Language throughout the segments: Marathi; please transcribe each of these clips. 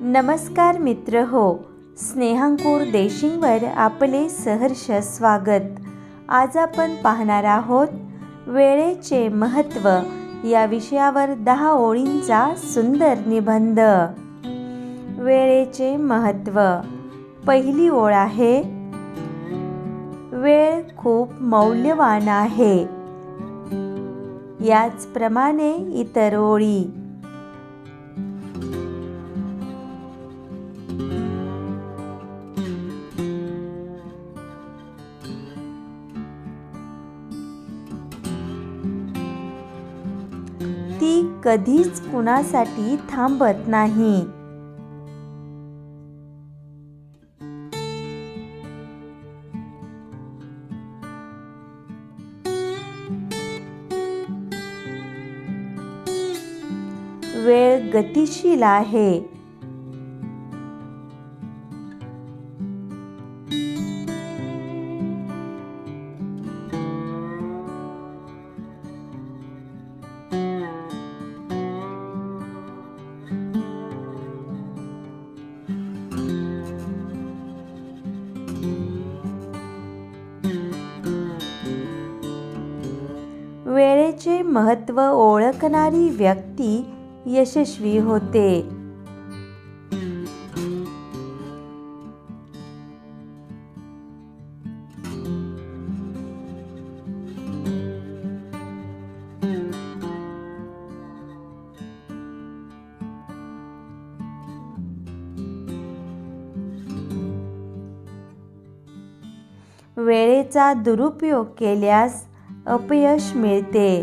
नमस्कार मित्र हो स्नेहांकूर देशिंगवर आपले सहर्ष स्वागत. आज आपण पाहणार आहोत वेळेचे महत्त्व या विषयावर दहा ओळींचा सुंदर निबंध. वेळेचे महत्त्व. पहिली ओळ आहे वेळ खूप मौल्यवान आहे. याचप्रमाणे इतर ओळी. ती कधीच कुणासाठी थांबत नाही. वेळ गतिशील आहे. वेळेचे महत्त्व ओळखणारी व्यक्ती यशस्वी होते. वेळेचा दुरुपयोग केल्यास अपयश मिळते.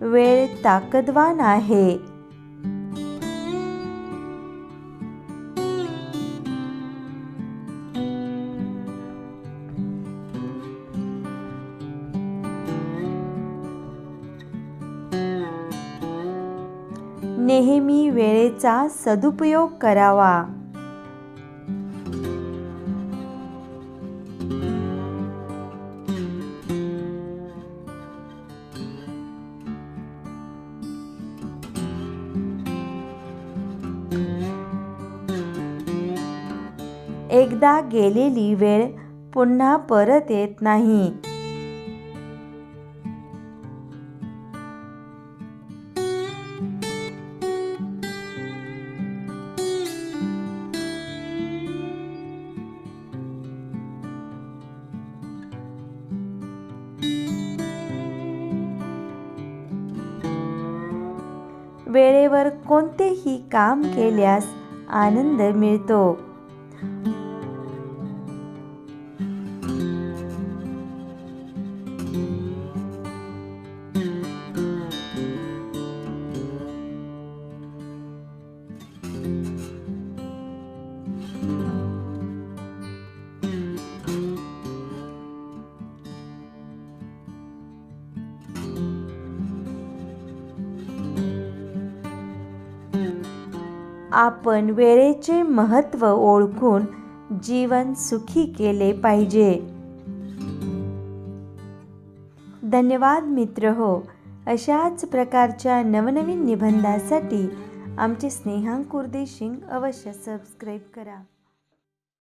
वेळ ताकदवान आहे. नेहमी वेळेचा सदुपयोग करावा. एकदा गेलेली वेळ पुन्हा परत येत नाही. वेळेवर कोणतेही काम केल्यास आनंद मिळतो. आपण वेळेचे महत्त्व ओळखून जीवन सुखी केले पाहिजे. धन्यवाद मित्र हो. अशाच प्रकारच्या नवनवीन निबंधासाठी आमचे स्नेहांकुर्दे देशिंग अवश्य सबस्क्राईब करा.